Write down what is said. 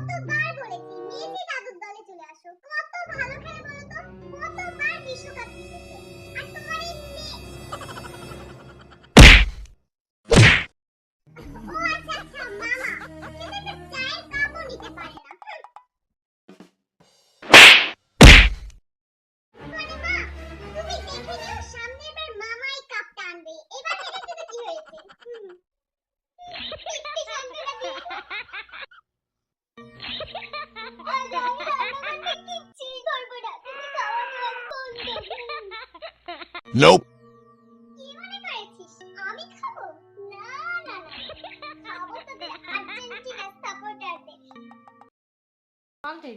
কতবার বলেছি মেসি দাদুর দলে চলে আসো। কত ভালো খেলে বলো তো? কতবার বিশ্বকাপ জিতেছে আর তোমার এই ও আচ্ছা আচ্ছা মামা হুম। মানে কি হয়েছে। Nope. কি মনে করেছিস? আমি